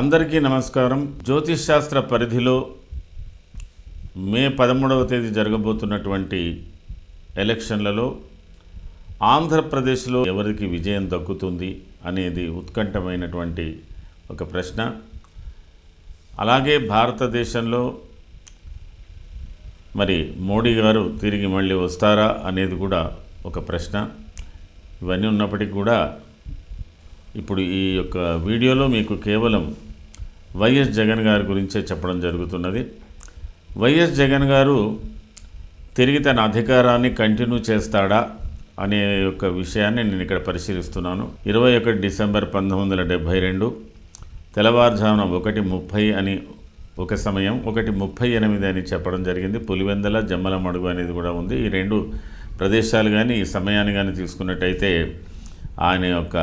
అందరికీ నమస్కారం. జ్యోతిష్ శాస్త్ర పరిధిలో మే పదమూడవ తేదీ జరగబోతున్నటువంటి ఎలక్షన్లలో ఆంధ్రప్రదేశ్లో ఎవరికి విజయం దక్కుతుంది అనేది ఉత్కంఠమైనటువంటి ఒక ప్రశ్న. అలాగే భారతదేశంలో మరి మోడీ గారు తిరిగి మళ్ళీ వస్తారా అనేది కూడా ఒక ప్రశ్న. ఇవన్నీ ఉన్నప్పటికీ కూడా ఇప్పుడు ఈ యొక్క వీడియోలో మీకు కేవలం వైఎస్ జగన్ గారి గురించే చెప్పడం జరుగుతున్నది. వైఎస్ జగన్ గారు తిరిగి తన అధికారాన్ని కంటిన్యూ చేస్తాడా అనే యొక్క విషయాన్ని నేను ఇక్కడ పరిశీలిస్తున్నాను. ఇరవై ఒకటి డిసెంబర్ పంతొమ్మిది వందల డెబ్భై రెండు తెల్లవారుజామున ఒకటి ముప్పై అని ఒక సమయం ఒకటి ముప్పై ఎనిమిది అని చెప్పడం జరిగింది. పులివెందల జమ్మల మడుగు అనేది కూడా ఉంది. ఈ రెండు ప్రదేశాలు కానీ ఈ సమయాన్ని కానీ తీసుకున్నట్టయితే ఆయన యొక్క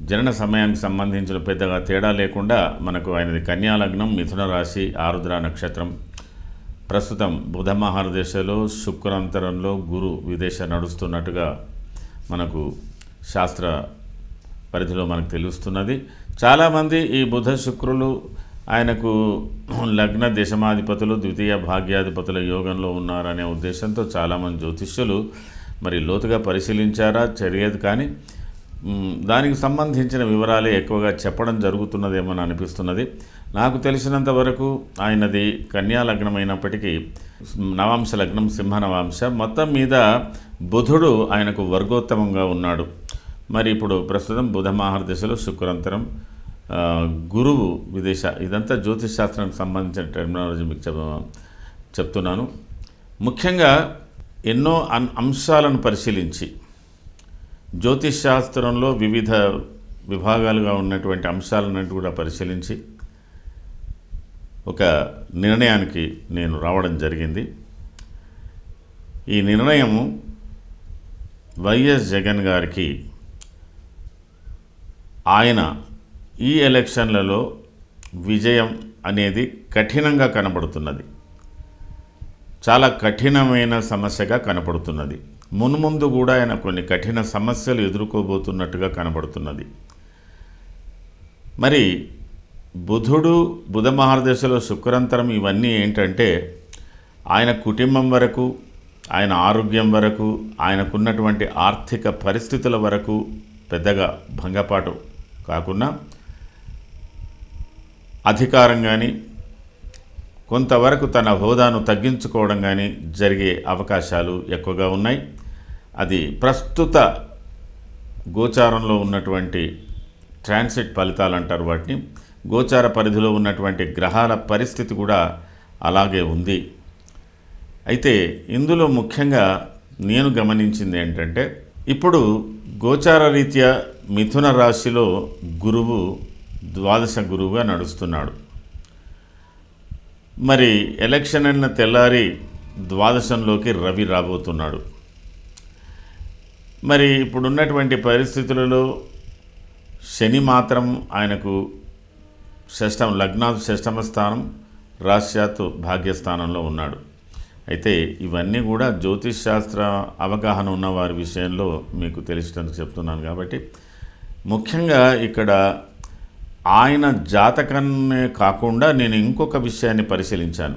జనన సమయానికి సంబంధించిన పెద్దగా తేడా లేకుండా మనకు ఆయనది కన్యాలగ్నం మిథున రాశి ఆరుద్ర నక్షత్రం. ప్రస్తుతం బుధ మహారదేశలో శుక్రాంతరంలో గురు విదేశ నడుస్తున్నట్టుగా మనకు శాస్త్ర పరిధిలో మనకు తెలుస్తున్నది. చాలామంది ఈ బుధ శుక్రులు ఆయనకు లగ్న దశమాధిపతులు ద్వితీయ భాగ్యాధిపతుల యోగంలో ఉన్నారనే ఉద్దేశంతో చాలామంది జ్యోతిష్యులు మరి లోతుగా పరిశీలించారా? చర్యదు కానీ దానికి సంబంధించిన వివరాలే ఎక్కువగా చెప్పడం జరుగుతున్నదేమని అనిపిస్తున్నది. నాకు తెలిసినంత వరకు ఆయనది కన్యా లగ్నం అయినప్పటికీ నవాంశ లగ్నం సింహ నవాంశ. మొత్తం మీద బుధుడు ఆయనకు వర్గోత్తమంగా ఉన్నాడు. మరి ఇప్పుడు ప్రస్తుతం బుధ మహారదశలో శుక్రాంతరం గురువు విదేశ ఇదంతా జ్యోతిష్ శాస్త్రానికి సంబంధించిన టెర్మినాలజీ మీకు చెప్ చెప్తున్నాను. ముఖ్యంగా ఎన్నో అన్ అంశాలను పరిశీలించి జ్యోతిష్ శాస్త్రంలో వివిధ విభాగాలుగా ఉన్నటువంటి అంశాలను కూడా పరిశీలించి ఒక నిర్ణయానికి నేను రావడం జరిగింది. ఈ నిర్ణయము వైఎస్ జగన్ గారికి ఆయన ఈ ఎలక్షన్లలో విజయం అనేది కఠినంగా కనబడుతున్నది. చాలా కఠినమైన సమస్యగా కనపడుతున్నది మున్ముందు కూడా ఆయన కొన్ని కఠిన సమస్యలు ఎదుర్కోబోతున్నట్టుగా కనబడుతున్నది. మరి బుధుడు బుధ మహారదశలో శుక్రాంతరం ఇవన్నీ ఏంటంటే ఆయన కుటుంబం వరకు ఆయన ఆరోగ్యం వరకు ఆయనకున్నటువంటి ఆర్థిక పరిస్థితుల వరకు పెద్దగా భంగపాటు కాకుండా అధికారం కానీ కొంతవరకు తన హోదాను తగ్గించుకోవడం కానీ జరిగే అవకాశాలు ఎక్కువగా ఉన్నాయి. అది ప్రస్తుత గోచారంలో ఉన్నటువంటి ట్రాన్సిట్ ఫలితాలు అంటారు వాటిని. గోచార పరిధిలో ఉన్నటువంటి గ్రహాల పరిస్థితి కూడా అలాగే ఉంది. అయితే ఇందులో ముఖ్యంగా నేను గమనించింది ఏంటంటే ఇప్పుడు గోచార రీత్యా మిథున రాశిలో గురువు ద్వాదశ గురువుగా నడుస్తున్నాడు. మరి ఎలక్షన్ అయిన తెల్లారి ద్వాదశంలోకి రవి రాబోతున్నాడు. మరి ఇప్పుడున్నటువంటి పరిస్థితులలో శని మాత్రం ఆయనకు షష్టం లగ్నాథ్ షష్టమ స్థానం రాశ్యాత్ భాగ్యస్థానంలో ఉన్నాడు. అయితే ఇవన్నీ కూడా జ్యోతిష్ శాస్త్ర అవగాహన ఉన్న వారి విషయంలో మీకు తెలిసినందుకు చెప్తున్నాను కాబట్టి ముఖ్యంగా ఇక్కడ ఆయన జాతకాన్నే కాకుండా నేను ఇంకొక విషయాన్ని పరిశీలించాను.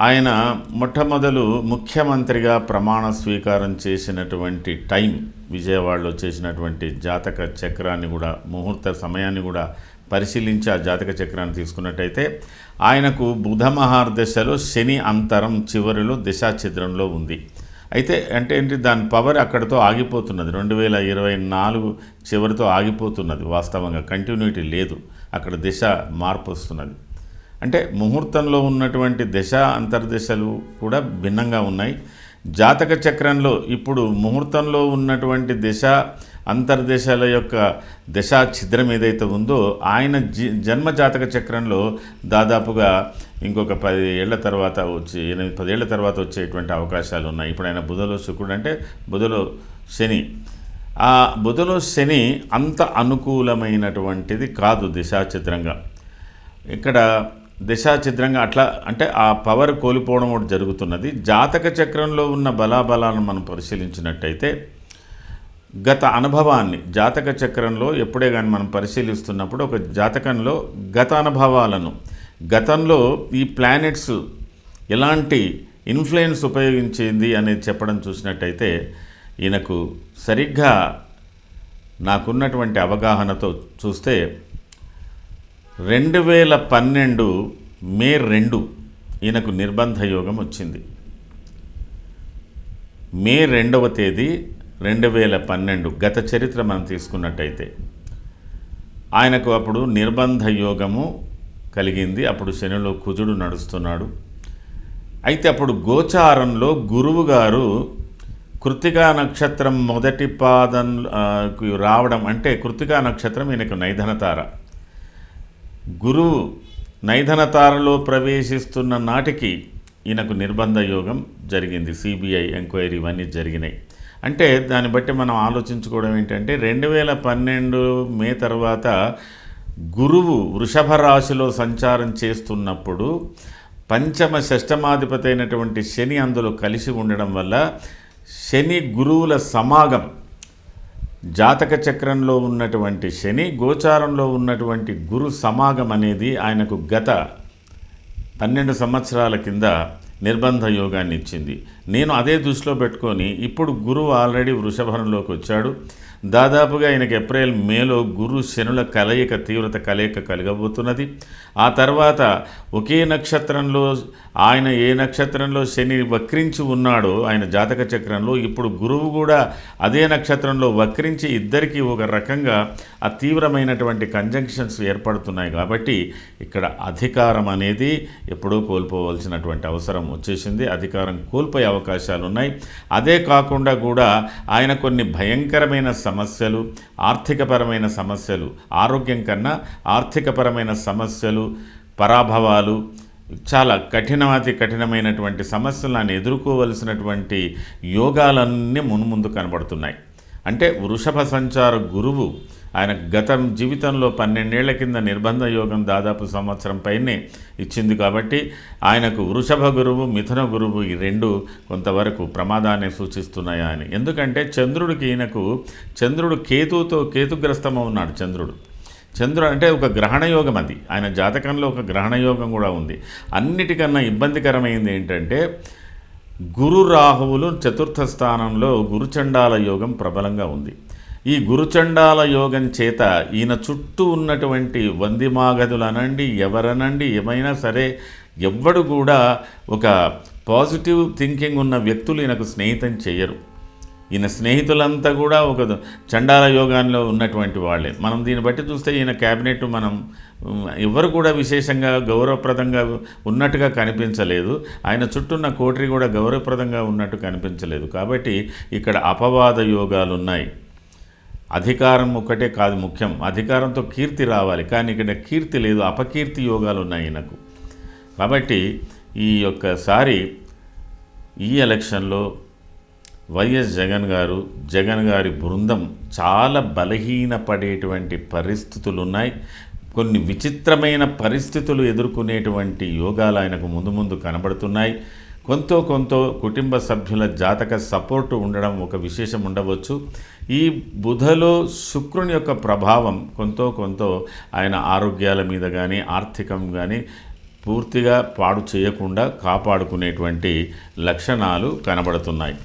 ఆయన మొట్టమొదలు ముఖ్యమంత్రిగా ప్రమాణ స్వీకారం చేసినటువంటి టైం విజయవాడలో చేసినటువంటి జాతక చక్రాన్ని కూడా ముహూర్త సమయాన్ని కూడా పరిశీలించి ఆ జాతక చక్రాన్ని తీసుకున్నట్టయితే ఆయనకు బుధ మహార్దశలో శని అంతరం చివరిలో దిశాఛిద్రంలో ఉంది. అయితే అంటే ఏంటి దాని పవర్ అక్కడతో ఆగిపోతున్నది. రెండు వేల ఇరవై నాలుగు చివరితో ఆగిపోతున్నది వాస్తవంగా కంటిన్యూటీ లేదు. అక్కడ దిశ మార్పు వస్తున్నది. అంటే ముహూర్తంలో ఉన్నటువంటి దశ అంతర్దశలు కూడా భిన్నంగా ఉన్నాయి. జాతక చక్రంలో ఇప్పుడు ముహూర్తంలో ఉన్నటువంటి దిశ అంతర్దేశాల యొక్క దశా ఛిద్రం ఏదైతే ఉందో ఆయన జి జన్మ జాతక చక్రంలో దాదాపుగా ఇంకొక పది ఏళ్ళ తర్వాత వచ్చి ఎనిమిది పదేళ్ళ తర్వాత వచ్చేటువంటి అవకాశాలు ఉన్నాయి. ఇప్పుడు ఆయన బుధలో శుక్రుడు అంటే బుధలో శని. ఆ బుధలో శని అంత అనుకూలమైనటువంటిది కాదు దిశాచిత్రంగా ఇక్కడ దిశాచిత్రంగా అట్లా అంటే ఆ పవర్ కోల్పోవడం ఒకటి జరుగుతున్నది. జాతక చక్రంలో ఉన్న బలాబలాలను మనం పరిశీలించినట్టయితే గత అనుభవాన్ని జాతక చక్రంలో ఎప్పుడే కానీ మనం పరిశీలిస్తున్నప్పుడు ఒక జాతకంలో గత అనుభవాలను గతంలో ఈ ప్లానెట్స్ ఎలాంటి ఇన్ఫ్లుయెన్స్ ఉపయోగించింది అనేది చెప్పడం చూసినట్టయితే ఈయనకు సరిగ్గా నాకున్నటువంటి అవగాహనతో చూస్తే రెండు వేల పన్నెండు మే రెండు ఈయనకు నిర్బంధ యోగం వచ్చింది. మే రెండవ తేదీ రెండు వేల పన్నెండు గత చరిత్ర మనం తీసుకున్నట్టయితే ఆయనకు అప్పుడు నిర్బంధ యోగము కలిగింది. అప్పుడు శనిలో కుజుడు నడుస్తున్నాడు. అయితే అప్పుడు గోచారంలో గురువు గారు కృతికా నక్షత్రం మొదటి పాదం రావడం అంటే కృతికా నక్షత్రం ఈయనకు నైధనతార. గురువు నైధనతారలో ప్రవేశిస్తున్న నాటికి ఈయనకు నిర్బంధ యోగం జరిగింది. సిబిఐ ఎంక్వైరీ ఇవన్నీ జరిగినాయి. అంటే దాన్ని బట్టి మనం ఆలోచించుకోవడం ఏంటంటే రెండు వేల పన్నెండు మే తర్వాత గురువు వృషభ రాశిలో సంచారం చేస్తున్నప్పుడు పంచమ షష్టమాధిపతి అయినటువంటి శని అందులో కలిసి ఉండడం వల్ల శని గురువుల సమాగం జాతక చక్రంలో ఉన్నటువంటి శని గోచారంలో ఉన్నటువంటి గురు సమాగం అనేది ఆయనకు గత పన్నెండు సంవత్సరాల కింద నిర్బంధ యోగాన్ని ఇచ్చింది నేను అదే దృష్టిలో పెట్టుకొని ఇప్పుడు గురువు ఆల్రెడీ వృషభంలోకి వచ్చాడు. దాదాపుగా ఆయనకి ఏప్రిల్ మేలో గురు శనుల కలయిక తీవ్రత కలయిక కలగబోతున్నది. ఆ తర్వాత ఒకే నక్షత్రంలో ఆయన ఏ నక్షత్రంలో శని వక్రించి ఉన్నాడో ఆయన జాతక చక్రంలో ఇప్పుడు గురువు కూడా అదే నక్షత్రంలో వక్రించి ఇద్దరికీ ఒక రకంగా ఆ తీవ్రమైనటువంటి కంజంక్షన్స్ ఏర్పడుతున్నాయి. కాబట్టి ఇక్కడ అధికారం అనేది ఎప్పుడూ కోల్పోవలసినటువంటి అవసరం వచ్చేసింది. అధికారం కోల్పోయే అవకాశాలు ఉన్నాయి అదే కాకుండా కూడా ఆయన కొన్ని భయంకరమైన సమస్యలు ఆర్థికపరమైన సమస్యలు ఆరోగ్యం కన్నా ఆర్థికపరమైన సమస్యలు పరాభవాలు చాలా కఠినమతి కఠినమైనటువంటి సమస్యలను ఆయన ఎదుర్కోవలసినటువంటి యోగాలన్నీ మున్ముందు కనబడుతున్నాయి. అంటే వృషభ సంచార గురువు ఆయన గత జీవితంలో పన్నెండేళ్ళ కింద నిర్బంధ యోగం దాదాపు సంవత్సరం పైనే ఇచ్చింది కాబట్టి ఆయనకు వృషభ గురువు మిథున గురువు ఈ రెండు కొంతవరకు ప్రమాదాన్ని సూచిస్తున్నాయా అని. ఎందుకంటే చంద్రుడికి ఈయనకు చంద్రుడు కేతుతో కేతుగ్రస్తమ ఉన్నాడు చంద్రుడు. చంద్రుడు అంటే ఒక గ్రహణ యోగం అది. ఆయన జాతకంలో ఒక గ్రహణ యోగం కూడా ఉంది. అన్నిటికన్నా ఇబ్బందికరమైంది ఏంటంటే గురు రాహువులు చతుర్థ స్థానంలో గురుచండాల యోగం ప్రబలంగా ఉంది. ఈ గురుచండాల యోగం చేత ఈయన చుట్టూ ఉన్నటువంటి వందిమాగదులు అనండి ఎవరనండి ఏమైనా సరే ఎవ్వడు కూడా ఒక పాజిటివ్ థింకింగ్ ఉన్న వ్యక్తులు ఈయనకు స్నేహితం చేయరు. ఈయన స్నేహితులంతా కూడా ఒక చండాల యోగాల్లో ఉన్నటువంటి వాళ్ళే. మనం దీన్ని బట్టి చూస్తే ఈయన క్యాబినెట్ మనం ఎవరు కూడా విశేషంగా గౌరవప్రదంగా ఉన్నట్టుగా కనిపించలేదు. ఆయన చుట్టూన్న కోటరి కూడా గౌరవప్రదంగా ఉన్నట్టు కనిపించలేదు. కాబట్టి ఇక్కడ అపవాద యోగాలు ఉన్నాయి అధికారం ఒక్కటే కాదు ముఖ్యం. అధికారంతో కీర్తి రావాలి. కానీ ఇక్కడ కీర్తి లేదు. అపకీర్తి యోగాలు ఉన్నాయి ఈయనకు. కాబట్టి ఈ యొక్కసారి ఈ ఎలక్షన్లో వైఎస్ జగన్ గారు జగన్ గారి బృందం చాలా బలహీనపడేటువంటి పరిస్థితులు ఉన్నాయి. కొన్ని విచిత్రమైన పరిస్థితులు ఎదుర్కొనేటువంటి యోగాలు ఆయనకు ముందు ముందు కనబడుతున్నాయి. కొంత కొంత కుటుంబ సభ్యుల జాతక సపోర్టు ఉండడం ఒక విశేషం ఉండవచ్చు. ఈ బుధలో శుక్రుని యొక్క ప్రభావం కొంత కొంత ఆయన ఆరోగ్యాల మీద కానీ ఆర్థికం కానీ పూర్తిగా పాడు చేయకుండా కాపాడుకునేటువంటి లక్షణాలు కనబడుతున్నాయి.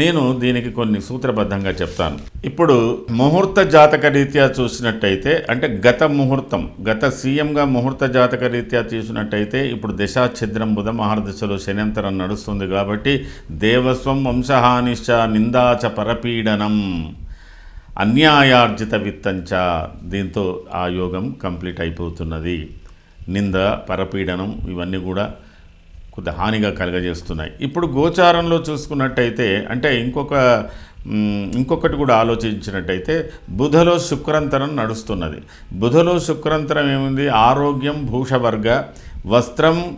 నేను దీనికి కొన్ని సూత్రబద్ధంగా చెప్తాను. ఇప్పుడు ముహూర్త జాతక రీత్యా చూసినట్టయితే అంటే గత ముహూర్తం గత సీఎంగా ముహూర్త జాతక రీత్యా చూసినట్టయితే ఇప్పుడు దశాఛిద్రం బుధ మహారదశలో శనంతరం నడుస్తుంది కాబట్టి దేవస్వం వంశహానిశ్చ నిందాచ పరపీడనం అన్యాయార్జిత విత్తంచ దీంతో ఆ యోగం కంప్లీట్ అయిపోతున్నది. నింద పరపీడనం ఇవన్నీ కూడా కొంత హానిగా కలగజేస్తున్నాయి. ఇప్పుడు గోచారంలో చూసుకున్నట్టయితే అంటే ఇంకొక ఇంకొకటి కూడా ఆలోచించినట్టయితే బుధలో శుక్రంతరం నడుస్తున్నది. బుధలో శుక్రంతరం ఏముంది? ఆరోగ్యం భూషవర్గ వస్త్రం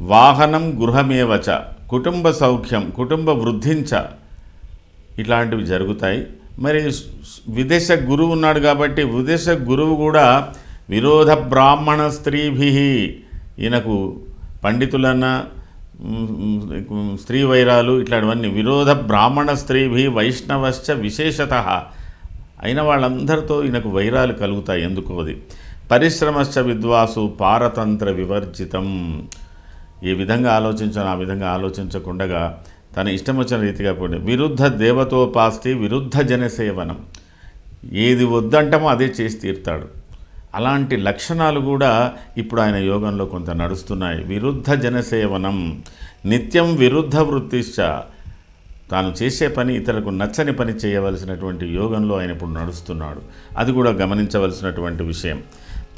వాహనం గృహమేవచ కుటుంబ సౌఖ్యం కుటుంబ వృద్ధించ ఇట్లాంటివి జరుగుతాయి. మరి విదేశ గురువు ఉన్నాడు కాబట్టి విదేశ గురువు కూడా విరోధ బ్రాహ్మణ స్త్రీభి ఈయనకు పండితులన్నా స్త్రీ వైరాలు ఇట్లాంటివన్నీ విరోధ బ్రాహ్మణ స్త్రీభి వైష్ణవశ్చ విశేషత. అయిన వాళ్ళందరితో ఈయనకు వైరాలు కలుగుతాయి ఎందుకు అది? పరిశ్రమశ్చ విద్వాసు పారతంత్ర వివర్జితం. ఏ విధంగా ఆలోచించను ఆ విధంగా ఆలోచించకుండగా తన ఇష్టం వచ్చిన రీతిగా పోయింది. విరుద్ధ దేవతోపాస్తి విరుద్ధ జనసేవనం. ఏది వద్దంటామో అదే చేసి తీరుతాడు. అలాంటి లక్షణాలు కూడా ఇప్పుడు ఆయన యోగంలో కొంత నడుస్తున్నాయి. విరుద్ధ జనసేవనం నిత్యం విరుద్ధ వృత్తిశ్చ. తాను చేసే పని ఇతరులకు నచ్చని పని చేయవలసినటువంటి యోగంలో ఆయన ఇప్పుడు నడుస్తున్నాడు. అది కూడా గమనించవలసినటువంటి విషయం.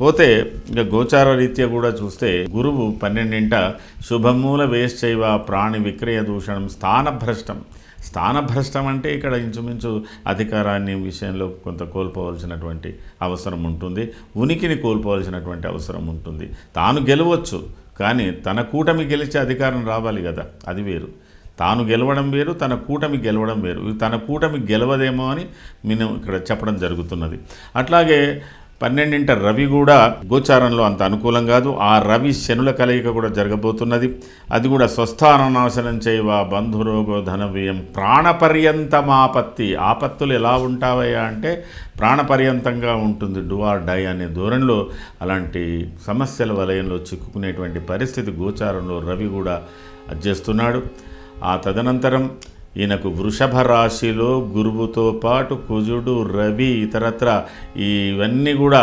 పోతే ఇక గోచార రీత్యా కూడా చూస్తే గురువు పన్నెండింట శుభమూల వేశ్చైవ ప్రాణి విక్రయ దూషణం స్థానభ్రష్టం స్థానభ్రష్టం అంటే ఇక్కడ ఇంచుమించు అధికారాన్ని విషయంలో కొంత కోల్పోవలసినటువంటి అవసరం ఉంటుంది. ఉనికిని కోల్పోవలసినటువంటి అవసరం ఉంటుంది. తాను గెలవచ్చు కానీ తన కూటమి గెలిచే అధికారం రావాలి కదా అది వేరు. తాను గెలవడం వేరు తన కూటమి గెలవడం వేరు. తన కూటమి గెలవదేమో అని నేను ఇక్కడ చెప్పడం జరుగుతున్నది. అట్లాగే పన్నెండింట రవి కూడా గోచారంలో అంత అనుకూలం కాదు. ఆ రవి శనుల కలయిక కూడా జరగబోతున్నది. అది కూడా స్వస్థాననాశనం చేయవ బంధురోగో ధనవ్యయం? ప్రాణపర్యంతమాపత్తి. ఆపత్తులు ఎలా ఉంటావయ్యా అంటే ప్రాణపర్యంతంగా ఉంటుంది. డూఆర్ డై అనే ధోరణిలో అలాంటి సమస్యల వలయంలో చిక్కుకునేటువంటి పరిస్థితి గోచారంలో రవి కూడా చేస్తున్నాడు. ఆ తదనంతరం ఈయనకు వృషభ రాశిలో గురువుతో పాటు కుజుడు రవి ఇతరత్ర ఇవన్నీ కూడా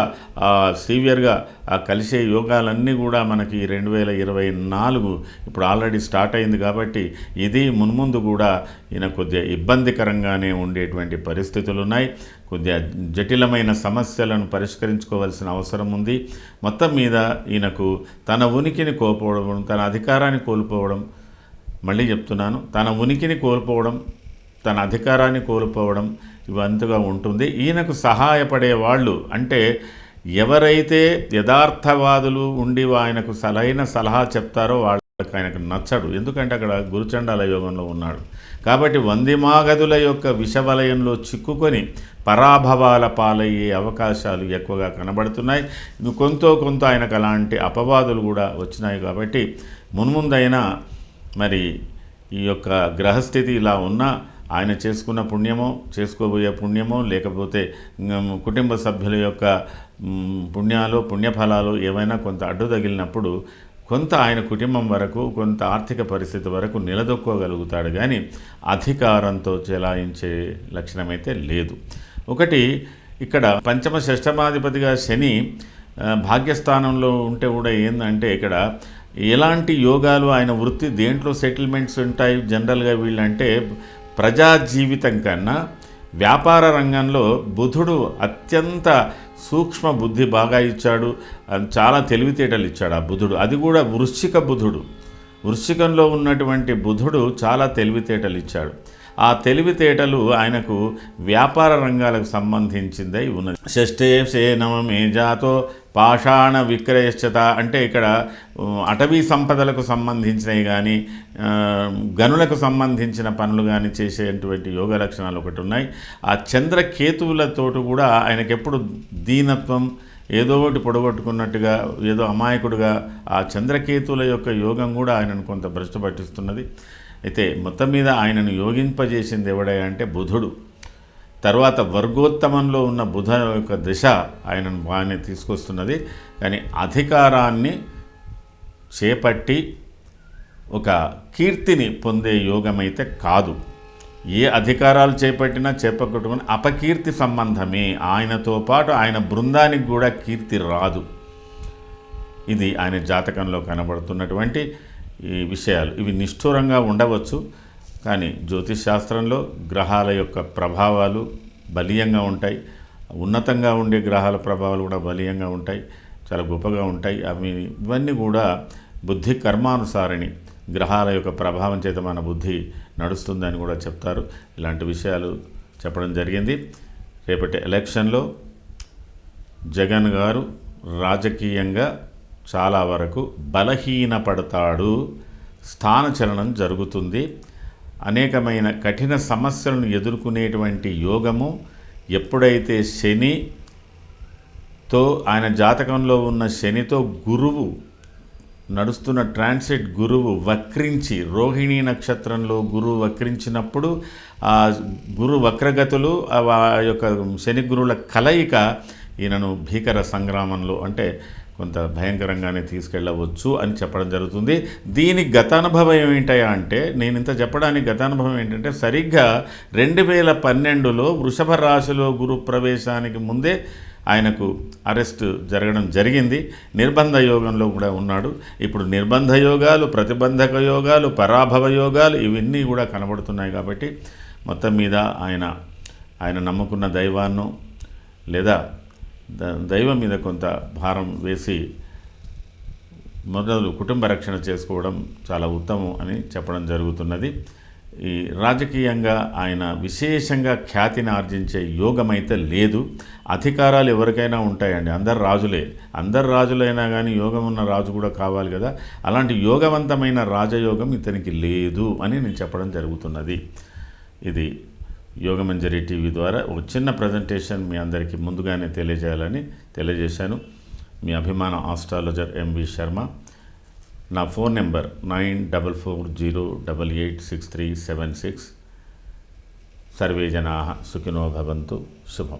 సీవియర్గా ఆ కలిసే యోగాలన్నీ కూడా మనకి రెండు వేల ఇరవై నాలుగు ఇప్పుడు ఆల్రెడీ స్టార్ట్ అయింది కాబట్టి ఇది మున్ముందు కూడా ఈయన కొద్దిగా ఇబ్బందికరంగానే ఉండేటువంటి పరిస్థితులు ఉన్నాయి కొద్దిగా జటిలమైన సమస్యలను పరిష్కరించుకోవాల్సిన అవసరం ఉంది. మొత్తం మీద ఈయనకు తన ఉనికిని కోల్పోవడం తన అధికారాన్ని కోల్పోవడం మళ్ళీ చెప్తున్నాను. తన ఉనికిని కోల్పోవడం తన అధికారాన్ని కోల్పోవడం ఇవంతగా ఉంటుంది. ఈయనకు సహాయపడే వాళ్ళు అంటే ఎవరైతే యథార్థవాదులు ఉండి ఆయనకు సలైన సలహా చెప్తారో వాళ్ళకి ఆయనకు నచ్చడు. ఎందుకంటే అక్కడ గురుచండాల యోగంలో ఉన్నాడు. కాబట్టి వందిమాగదుల యొక్క విషవలయంలో చిక్కుకొని పరాభవాల పాలయ్యే అవకాశాలు ఎక్కువగా కనబడుతున్నాయి. కొంత కొంత ఆయనకు అలాంటి అపవాదులు కూడా వచ్చినాయి కాబట్టి మున్ముందైనా మరి ఈ యొక్క గ్రహస్థితి ఇలా ఉన్నా ఆయన చేసుకున్న పుణ్యమో చేసుకోబోయే పుణ్యమో లేకపోతే కుటుంబ సభ్యుల యొక్క పుణ్యాలు పుణ్యఫలాలు ఏవైనా కొంత అడ్డు తగిలినప్పుడు కొంత ఆయన కుటుంబం వరకు కొంత ఆర్థిక పరిస్థితి వరకు నిలదొక్కోగలుగుతాడు. కానీ అధికారంతో చెలాయించే లక్షణమైతే లేదు. ఒకటి ఇక్కడ పంచమ షష్టమాధిపతిగా శని భాగ్యస్థానంలో ఉంటే కూడా ఏంటంటే ఇక్కడ ఎలాంటి యోగాలు ఆయన వృత్తి దేంట్లో సెటిల్మెంట్స్ ఉంటాయి జనరల్గా వీళ్ళంటే ప్రజా జీవితం కన్నా వ్యాపార రంగంలో బుధుడు అత్యంత సూక్ష్మ బుద్ధి బాగా ఇచ్చాడు చాలా తెలివితేటలు ఇచ్చాడు ఆ బుధుడు. అది కూడా వృశ్చిక బుధుడు. వృశ్చికంలో ఉన్నటువంటి బుధుడు చాలా తెలివితేటలు ఇచ్చాడు. ఆ తెలివితేటలు ఆయనకు వ్యాపార రంగాలకు సంబంధించిందై ఉన్నది. షష్ఠే సేనమే జాతో పాషాణ విక్రయశ్చత అంటే ఇక్కడ అటవీ సంపదలకు సంబంధించినవి కానీ గనులకు సంబంధించిన పనులు కానీ చేసేటువంటి యోగ లక్షణాలు ఒకటి ఉన్నాయి. ఆ చంద్రకేతువులతోటి కూడా ఆయనకెప్పుడు దీనత్వం ఏదో ఒకటి పొడగొట్టుకున్నట్టుగా ఏదో అమాయకుడుగా ఆ చంద్రకేతువుల యొక్క యోగం కూడా ఆయనను కొంత భ్రష్టు పట్టిస్తున్నది. అయితే మొత్తం మీద ఆయనను యోగింపజేసింది ఎవడే అంటే బుధుడు. తర్వాత వర్గోత్తమంలో ఉన్న బుధ యొక్క దిశ ఆయనను బాగానే తీసుకొస్తున్నది. కానీ అధికారాన్ని చేపట్టి ఒక కీర్తిని పొందే యోగమైతే కాదు. ఏ అధికారాలు చేపట్టినా చేపట్టుకుని అపకీర్తి సంబంధమే. ఆయనతో పాటు ఆయన బృందానికి కూడా కీర్తి రాదు. ఇది ఆయన జాతకంలో కనబడుతున్నటువంటి ఈ విషయాలు. ఇవి నిష్ఠూరంగా ఉండవచ్చు. కానీ జ్యోతిష్ శాస్త్రంలో గ్రహాల యొక్క ప్రభావాలు బలీయంగా ఉంటాయి. ఉన్నతంగా ఉండే గ్రహాల ప్రభావాలు కూడా బలీయంగా ఉంటాయి. చాలా గొప్పగా ఉంటాయి. అవి ఇవన్నీ కూడా బుద్ధి కర్మానుసారిణి. గ్రహాల యొక్క ప్రభావం చేత మన బుద్ధి నడుస్తుందని కూడా చెప్తారు. ఇలాంటి విషయాలు చెప్పడం జరిగింది. రేపటి ఎలక్షన్లో జగన్ గారు రాజకీయంగా చాలా వరకు బలహీనపడతాడు. స్థానచలనం జరుగుతుంది. అనేకమైన కఠిన సమస్యలను ఎదుర్కొనేటువంటి యోగము ఎప్పుడైతే శనితో ఆయన జాతకంలో ఉన్న శనితో గురువు నడుస్తున్న ట్రాన్సిట్ గురువు వక్రించి రోహిణీ నక్షత్రంలో గురువు వక్రించినప్పుడు ఆ గురు వక్రగతులు ఆ ఆ యొక్క శని గురువుల కలయిక ఈయనను భీకర సంగ్రామంలో అంటే కొంత భయంకరంగానే తీసుకెళ్ళవచ్చు అని చెప్పడం జరుగుతుంది. దీని గతానుభవం ఏమిటయా అంటే నేను ఇంత చెప్పడానికి గతానుభవం ఏంటంటే సరిగ్గా రెండు వేల పన్నెండులో వృషభ రాశిలో గురు ప్రవేశానికి ముందే ఆయనకు అరెస్ట్ జరగడం జరిగింది. నిర్బంధ యోగంలో కూడా ఉన్నాడు. ఇప్పుడు నిర్బంధ యోగాలు ప్రతిబంధక యోగాలు పరాభవ యోగాలు ఇవన్నీ కూడా కనబడుతున్నాయి కాబట్టి మొత్తం మీద ఆయన ఆయన నమ్ముకున్న దైవాన్నో లేదా దైవం మీద కొంత భారం వేసి మొదలు కుటుంబ రక్షణ చేసుకోవడం చాలా ఉత్తమం అని చెప్పడం జరుగుతున్నది. ఈ రాజకీయంగా ఆయన విశేషంగా ఖ్యాతిని ఆర్జించే యోగం అయితే లేదు. అధికారాలు ఎవరికైనా ఉంటాయండి. అందరు రాజులే. అందరు రాజులైనా కానీ యోగం ఉన్న రాజు కూడా కావాలి కదా. అలాంటి యోగవంతమైన రాజయోగం ఇతనికి లేదు అని నేను చెప్పడం జరుగుతున్నది. ఇది యోగమంజరి టీవీ ద్వారా ఒక చిన్న ప్రజెంటేషన్ మీ అందరికీ ముందుగానే తెలియజేయాలని తెలియజేశాను. మీ అభిమాన ఆస్ట్రాలజర్ ఎంవి శర్మ నా phone number nine double four zero double eight six three seven six. Survey జనా సుఖినో భవంతు. శుభం.